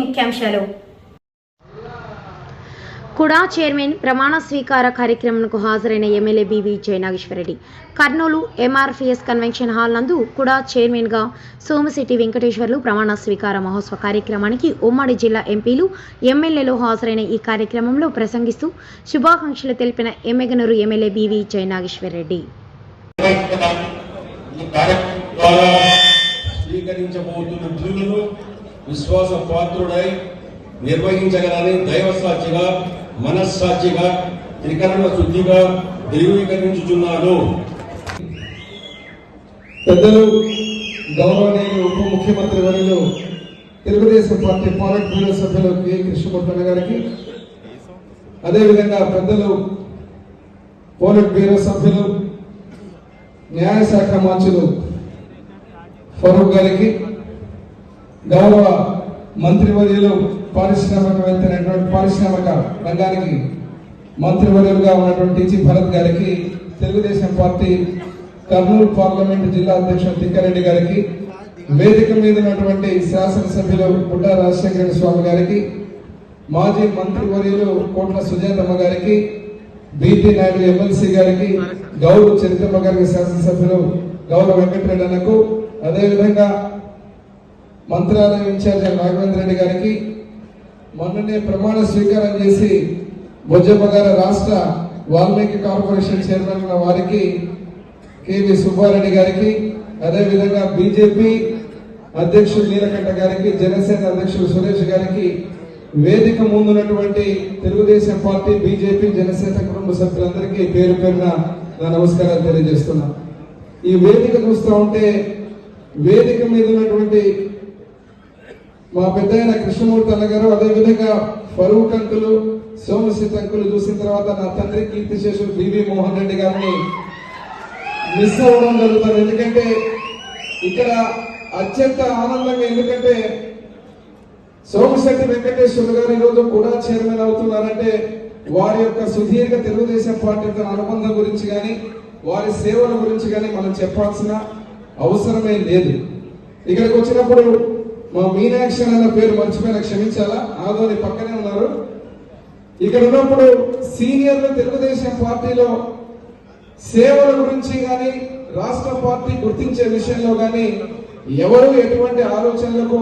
ముఖ్యాంశాలు. కుడా చైర్మన్ ప్రమాణ స్వీకార కార్యక్రమంకు హాజరైన MLA BV Jayanageswarareddy. Kurnool MRPS convention hall నందు కుడా చైర్మన్గా సోమశెట్టి వెంకటేశ్వర్లు ప్రమాణ స్వీకార మహోత్సవ కార్యక్రమానికి ఉమ్మడి జిల్లా ఎంపీలు ఎమ్మెల్యేలు హాజరైన ఈ కార్యక్రమంలో ప్రసంగిస్తూ శుభాకాంక్షలు తెలిపిన ఎమ్మెగనూరు ఎమ్మెల్యే బివి జయనాగేశ్వరరెడ్డి. స్వీకరించబోతున్న విధులను విశ్వాస పాత్రుడై నిర్వహించగలని దైవ సాక్షిగా మనస్సాక్షిగా త్రికరణ శుద్ధిగా ధృవీకరించుచున్నాను. పెద్దలు గౌరవనీయులు ఉప ముఖ్యమంత్రి వర్యులు తెలుగుదేశం పార్టీ పాలిట్ బ్యూరో సభ్యులు కె. కృష్ణమూర్తన్న గారికి అదేవిధంగా పెద్దలు పోలిట్ బ్యూరో సభ్యులు న్యాయశాఖ మంత్రులు ఫరూక్ గారికి గౌరవ మంత్రివర్యులు పారిశ్రామికవేత్తైనటువంటి పారిశ్రామిక రంగానికి మంత్రివర్యులుగా ఉన్నటువంటి టి భరత్ గారికి తెలుగుదేశం పార్టీ కర్నూలు పార్లమెంట్ జిల్లా అధ్యక్షుడు తిక్కారెడ్డి గారికి వేదిక మీద ఉన్నటువంటి శాసనసభ్యులు బుడ్డా రాజశేఖర స్వామి గారికి మాజీ మంత్రివర్యులు కోట్ల సుజాతమ్మ గారికి బీటీ నాయుడు ఎమ్మెల్సీ గారికి గౌరవ చరిత్రమ్మ గారికి శాసనసభ్యులు గౌరవ వెంకటరెడ్డి అన్నకు అదేవిధంగా మంత్రాలయం ఇన్ఛార్జ్ రాఘవేంద్ర రెడ్డి గారికి మొన్ననే ప్రమాణ స్వీకారం చేసి బొజ్జమ్మ రాష్ట్ర వాల్మీకి కార్పొరేషన్ చైర్మన్ ఉన్న వారికి కేవి సుబ్బారెడ్డి గారికి అదేవిధంగా బీజేపీ అధ్యక్షుడు నీలకంఠ గారికి జనసేన అధ్యక్షుడు సురేష్ గారికి వేదిక ముందున్నటువంటి తెలుగుదేశం పార్టీ బీజేపీ జనసేన కుటుంబ సభ్యులందరికీ పేరు పేరున నా నమస్కారాలు తెలియజేస్తున్నా ఈ వేదిక చూస్తూ ఉంటే వేదిక మీద ఉన్నటువంటి మా పెద్ద ఆయన కృష్ణమూర్తి అన్నగారు అదేవిధంగా ఫరూక్ అంకులు సోమశిత్ అంకులు చూసిన తర్వాత నా తండ్రి కీర్తి శేషు బివి మోహన్ రెడ్డి గారిని మిస్ అవ్వడం జరుగుతుంది. ఎందుకంటే ఇక్కడ అత్యంత ఆనందంగా ఎందుకంటే సోమశెట్టి వెంకటేశ్వర గారు ఈరోజు కూడా చైర్మన్ అవుతున్నారంటే వారి యొక్క సుదీర్ఘ తెలుగుదేశం పార్టీతో అనుబంధం గురించి కానీ వారి సేవల గురించి కానీ మనం చెప్పాల్సిన అవసరమే లేదు. ఇక్కడికి వచ్చినప్పుడు మా మీనాక్షి అన్న పేరు మర్చిపోయిన క్షమించాలా? ఆదోని పక్కనే ఉన్నారు. ఇక్కడ ఉన్నప్పుడు సీనియర్లు తెలుగుదేశం పార్టీలో సేవల గురించి కానీ రాష్ట్ర పార్టీ గుర్తించే విషయంలో కానీ ఎవరు ఎటువంటి ఆలోచనలకు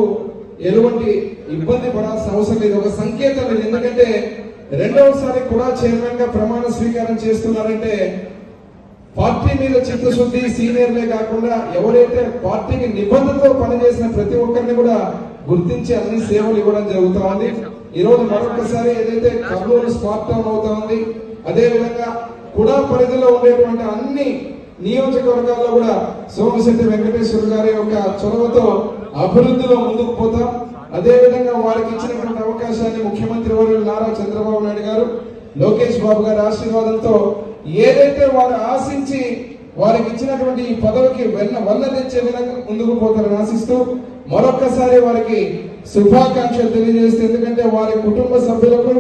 ఎటువంటి ఇబ్బంది పడాల్సిన అవసరం లేదు. ఒక సంకేతం లేదు. ఎందుకంటే రెండవసారి కూడా చైర్మన్గా ప్రమాణ స్వీకారం చేస్తున్నారంటే పార్టీ మీద చిత్తశుద్ధి సీనియర్లే కాకుండా ఎవరైతే పార్టీకి నిబంధనతో పనిచేసిన ప్రతి ఒక్కరిని కూడా గుర్తించి అన్ని సేవలు ఇవ్వడం జరుగుతా ఉంది. ఈ రోజు మరొకసారి ఏదైతే కర్నూలు స్మార్ట్ టౌన్ అవుతా ఉంది అదే విధంగా కుడా పరిధిలో ఉండేటువంటి అన్ని నియోజకవర్గాల్లో కూడా సోమశెట్టి వెంకటేశ్వర గారి యొక్క చొరవతో అభివృద్ధిలో ముందుకు పోతాం. అదే విధంగా వారికి ఇచ్చినటువంటి అవకాశాన్ని ముఖ్యమంత్రి వర్యులు నారా చంద్రబాబు నాయుడు గారు లోకేష్ బాబు గారి ఆశీర్వాదంతో ఏదైతే వారు ఆశించి వారికి ఇచ్చినటువంటి ఈ పదవికి వెన్న వల్ల తెచ్చే విధంగా ముందుకు పోతారని ఆశిస్తూ మరొక్కసారి వారికి శుభాకాంక్షలు తెలియజేస్తే ఎందుకంటే వారి కుటుంబ సభ్యులకు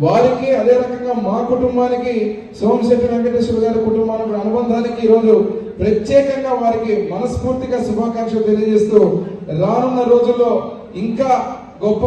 వారికి అదే రకంగా మా కుటుంబానికి సోమశెట్టి వెంకటేశ్వర గారి కుటుంబానికి అనుబంధానికి ఈరోజు ప్రత్యేకంగా వారికి మనస్ఫూర్తిగా శుభాకాంక్షలు తెలియజేస్తూ రానున్న రోజుల్లో ఇంకా గొప్ప